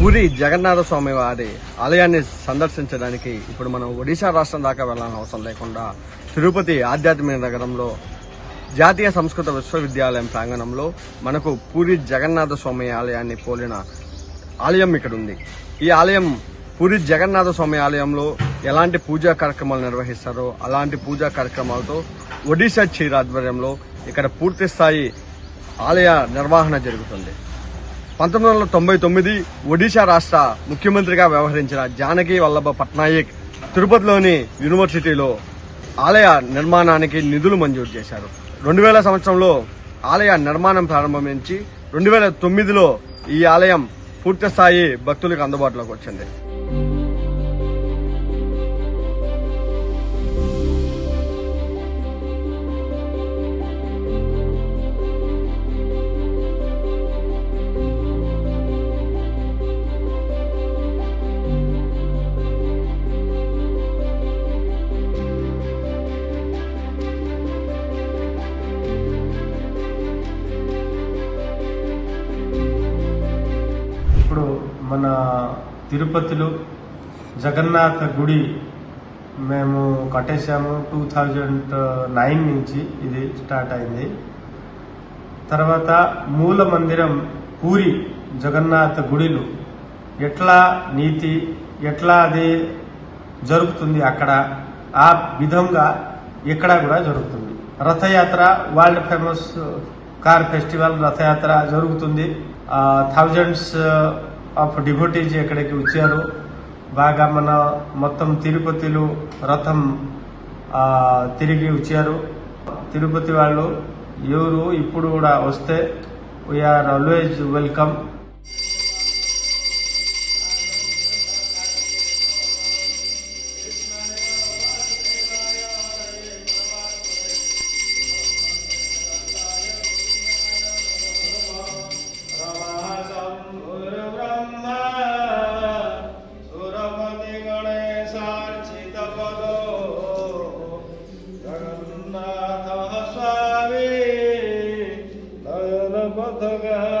పూరి జగన్నాథ స్వామి వారి ఆలయాన్ని సందర్శించడానికి ఇప్పుడు మనం ఒడిశా రాష్ట్రం దాకా వెళ్ళాల్సిన అవసరం లేకుండా తిరుపతి ఆధ్యాత్మిక నగరంలో జాతీయ సంస్కృత విశ్వవిద్యాలయం ప్రాంగణంలో మనకు పూరి జగన్నాథ స్వామి ఆలయాన్ని పోలిన ఆలయం ఇక్కడ ఉంది. ఈ ఆలయం పూరి జగన్నాథ స్వామి ఆలయంలో ఎలాంటి పూజా కార్యక్రమాలు నిర్వహిస్తారో అలాంటి పూజా కార్యక్రమాలతో ఒడిశా చీర ఆధ్వర్యంలో ఇక్కడ పూర్తి స్థాయి ఆలయ నిర్వహణ జరుగుతుంది. పంతొమ్మిది వందల తొంభై తొమ్మిది ఒడిశా రాష్ట్ర ముఖ్యమంత్రిగా వ్యవహరించిన జానకి వల్లభ పట్నాయక్ తిరుపతిలోని యూనివర్సిటీలో ఆలయ నిర్మాణానికి నిధులు మంజూరు చేశారు. రెండు వేల సంవత్సరంలో ఆలయ నిర్మాణం ప్రారంభించి రెండు వేల తొమ్మిదిలో ఈ ఆలయం పూర్తి స్థాయి భక్తులకు అందుబాటులోకి వచ్చింది. మన తిరుపతిలో జగన్నాథ గుడి మేము కట్టేశాము టూ థౌజండ్ నైన్ నుంచి ఇది స్టార్ట్ అయింది. తర్వాత మూల మందిరం పూరి జగన్నాథ గుడిలు ఎట్లా నీతి ఎట్లా అది జరుగుతుంది అక్కడ ఆ విధంగా ఇక్కడ కూడా జరుగుతుంది. Rathyatra world famous car festival Rathyatra జరుగుతుంది. థౌజండ్స్ ఆఫ్ డివోటీస్ ఇక్కడికి వచ్చారు? బాగా మన మొత్తం తిరుపతిలో రథం తిరిగి వచ్చారు. తిరుపతి వాళ్ళు ఎవరు ఇప్పుడు కూడా వస్తే వీఆర్ ఆల్వేజ్ వెల్కమ్